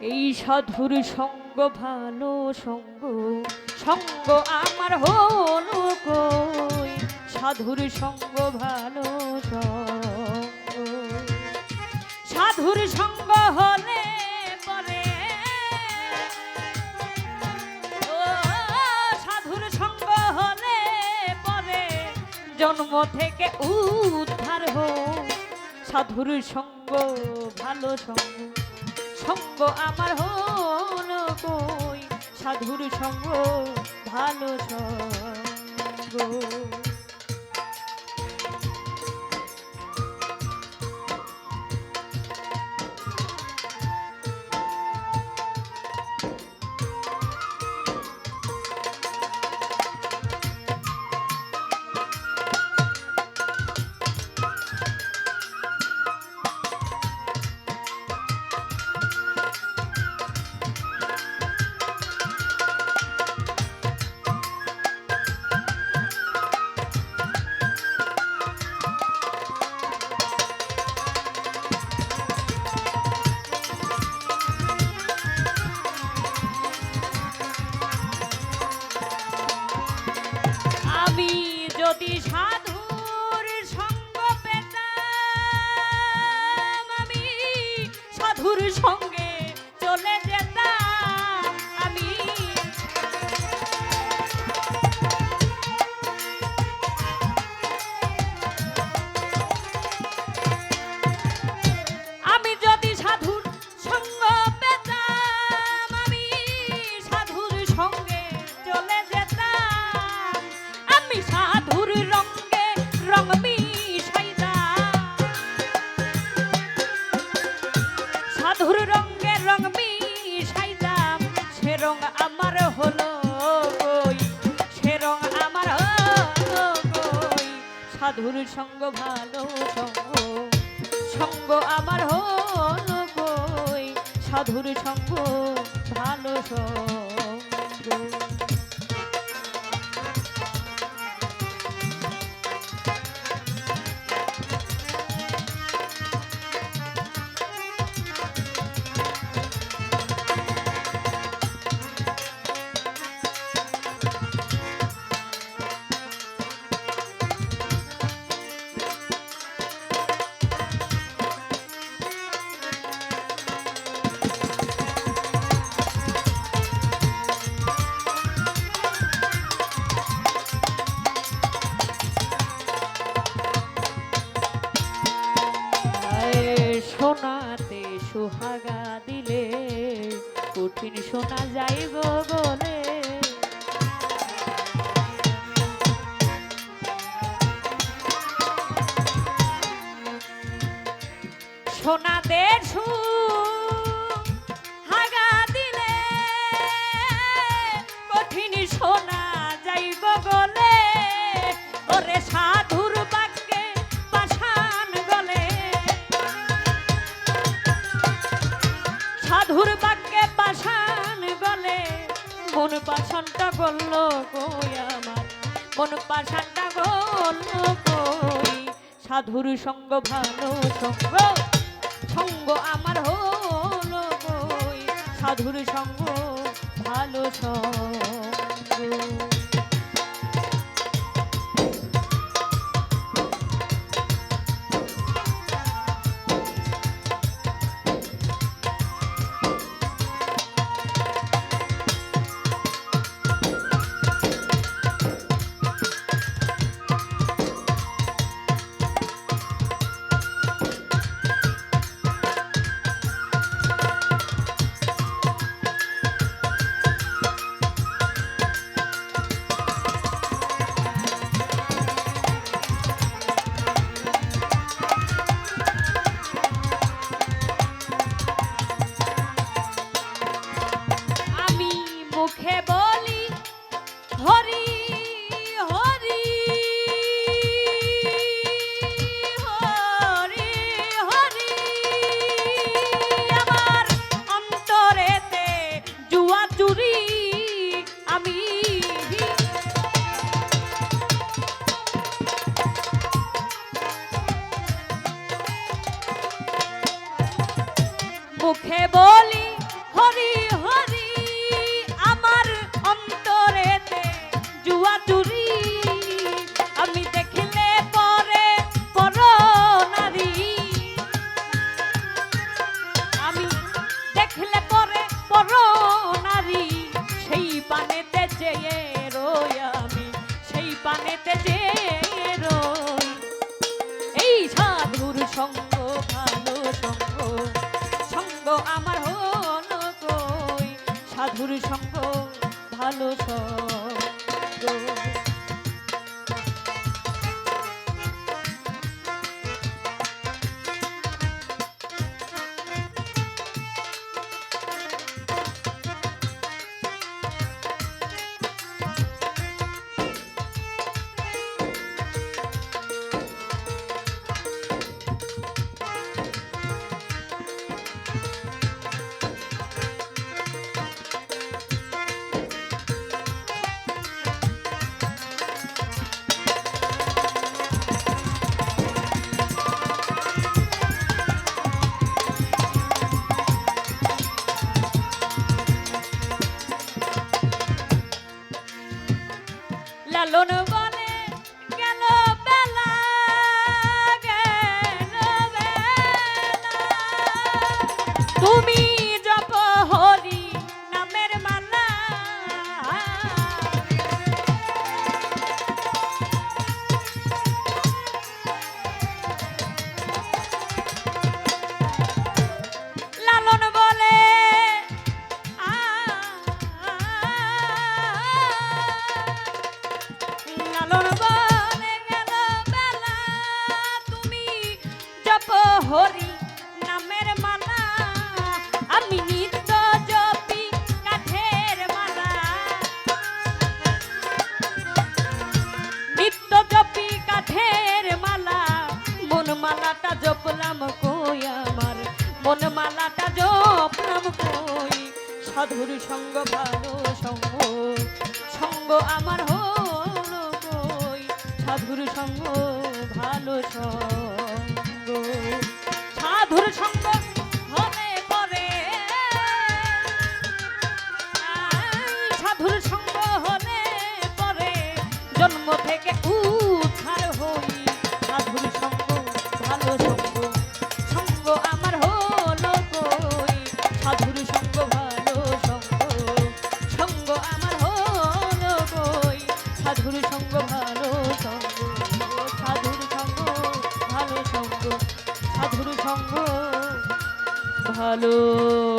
এই সাধুর সঙ্গ, ভালো সঙ্গ সঙ্গ আমার হলো কই? সাধুর সঙ্গ, ভালো সঙ্গ। সাধুর সঙ্গ হলে ও, সাধুর সঙ্গ হলে পরে জন্ম থেকে উদ্ধার হো সাধুর সঙ্গ, ভালো সঙ্গ। সঙ্গ আমার হলো কই? সাধুর সঙ্গ ভালো সঙ্গ। আমার হলো কই? সে আমার হলো কই? সাধুর সঙ্গ, ভালো সঙ্গ। সঙ্গ আমার হলো কই? সাধুর সঙ্গ, ভালো সঙ্গ। সুহাগা দিলে কঠিন শোনা গো বলে। সোনাদের সুহাগা দিলে কঠিন শোনা মন পাশানটা বলল কই আমার? মন পাশানটা বলল কই? সাধুর সঙ্গ, ভালো সঙ্গ সঙ্গ আমার হলো কই? সাধুর সঙ্গ, ভালো সঙ্গ। রই। এই সাধুর সঙ্গ ভালো সঙ্গ সঙ্গ আমার হল কই? সাধুর সঙ্গ ভালো সঙ্গ। মধুর সঙ্গ ভালো সঙ্গ সঙ্গ আমার হল কই? সাধুর সঙ্গ ভালো সঙ্গ। সাধুর সঙ্গ সাধুর সঙ্গ হলে পরে জন্ম থেকে ভালো।